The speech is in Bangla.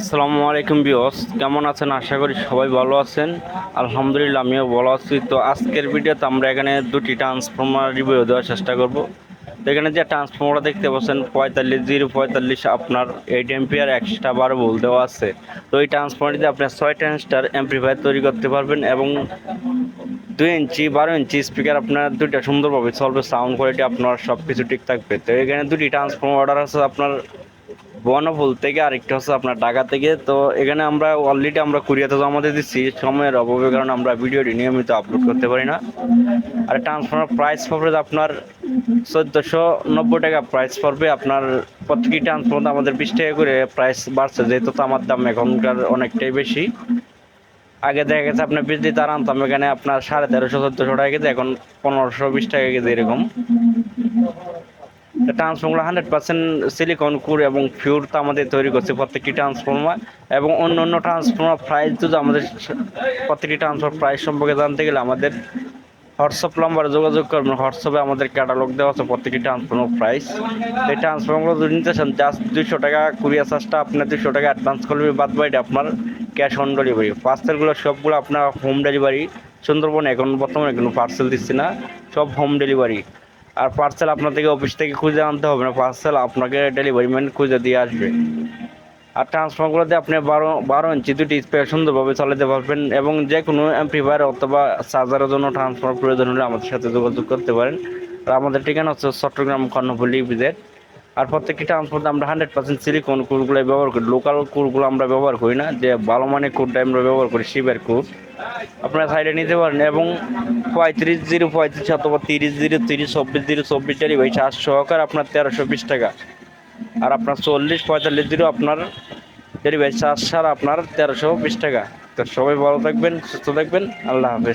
আসসালামু আলাইকুম বিয়স কেমন আছেন? আশা করি সবাই ভালো আছেন। আলহামদুলিল্লাহ, আমিও ভালো আছি। তো আজকের ভিডিওতে আমরা এখানে দুটি ট্রান্সফর্মার রিভিউ দেওয়ার চেষ্টা করব। তো এখানে যে ট্রান্সফর্মারটা দেখতে পাচ্ছেন, পঁয়তাল্লিশ, জিরো পঁয়তাল্লিশ, আপনার এইট এমপিয়ার এক্সট্রা বারো ভোল্ট দেওয়া আছে। তো এই ট্রান্সফর্মারটিতে আপনি ছয় ট্রান্সটার এমপ্লিফায়ার তৈরি করতে পারবেন এবং দুই ইঞ্চি, বারো ইঞ্চি স্পিকার আপনার দুইটা সুন্দরভাবে চলবে সাউন্ড কোয়ালিটি আপনার সব কিছু ঠিক থাকবে। তো এখানে দুটি ট্রান্সফর্মার অর্ডার আছে, আপনার বনফুল থেকে আরেকটা হচ্ছে আপনার ঢাকা থেকে। তো এখানে আমরা অলরেডি আমরা কুরিয়াতে জমা দিয়ে দিচ্ছি। সময়ের অভাবের কারণে আমরা ভিডিওটি নিয়মিত আপলোড করতে পারি না। আর ট্রান্সফার প্রাইস পড়বে আপনার চোদ্দোশো নব্বই টাকা প্রাইস পড়বে। আপনার প্রত্যেকটি ট্রান্সফার আমাদের বিশ টাকা করে প্রাইস বাড়ছে। যেহেতু তো আমার দাম এখনকার অনেকটাই বেশি। আগে দেখা গেছে আপনার বিজলি তার আনতাম। এখানে আপনার সাড়ে তেরোশো চোদ্দোশো টাকা কেজি এখন পনেরোশো বিশ টাকা কেজি এরকম। Transformer hundred percent silicon core এবং ফিউর তো আমাদের তৈরি করছে প্রত্যেকটি ট্রান্সফর্মার। এবং অন্য অন্য ট্রান্সফর্মার প্রাইস যদি আমাদের প্রত্যেকটি ট্রান্সফার প্রাইস সম্পর্কে জানতে গেলে আমাদের হোয়াটসঅ্যাপ নাম্বারে যোগাযোগ করবেন। হোয়াটসঅ্যাপে আমাদের ক্যাটালগ দেওয়া আছে প্রত্যেকটি ট্রান্সফর্মার প্রাইস এই ট্রান্সফর্মারগুলো যদি নিতে চান জাস্ট দুশো টাকা কুরিয়ার চার্জটা আপনার দুশো টাকা অ্যাডভান্স করবে বাদ বাড়িটা আপনার ক্যাশ অন ডেলিভারি পার্সেলগুলো সবগুলো আপনার হোম ডেলিভারি সুন্দরবনে এখন বর্তমানে কোনো পার্সেল দিচ্ছি না, সব হোম ডেলিভারি আর পার্সেল আপনার থেকে অফিস থেকে খুঁজে আনতে হবে না। পার্সেল আপনাকে ডেলিভারি ম্যান খুঁজে দিয়ে আসবে। আর ট্রান্সফর্মারগুলোতে আপনি বারো বারো ইঞ্চি দুটি স্পেয়ার সুন্দরভাবে চালাতে পারবেন এবং যে কোনো অ্যাম্পিফায়ার অথবা চার্জারের জন্য ট্রান্সফর্ম প্রয়োজন হলে আমাদের সাথে যোগাযোগ করতে পারেন। আর আমাদের ঠিকানা হচ্ছে চট্টগ্রাম কর্ণফুলি বিজেট আর প্রত্যেকটি ট্রান্সপোর্টে আমরা হান্ড্রেড পার্সেন্ট সিলিকন কুরগুলো ব্যবহার করি। লোকাল কুরগুলো আমরা ব্যবহার করি না, যে ভালো মানের কুরটা আমরা ব্যবহার করি শিবের কুর আপনারা সাইডে নিতে পারেন এবং পঁয়ত্রিশ জিরো পঁয়ত্রিশ অথবা তিরিশ জিরো তিরিশ, চব্বিশ জিরো, চব্বিশ ডেলিভারি চার্জ সহকার আপনার তেরোশো বিশ টাকা। আর আপনার চল্লিশ পঁয়তাল্লিশ জিরো আপনার ডেলিভারি চার্জ ছাড়া আপনার তেরোশো বিশ টাকা। তো সবাই ভালো থাকবেন, সুস্থ থাকবেন, আল্লাহ হাফেজ।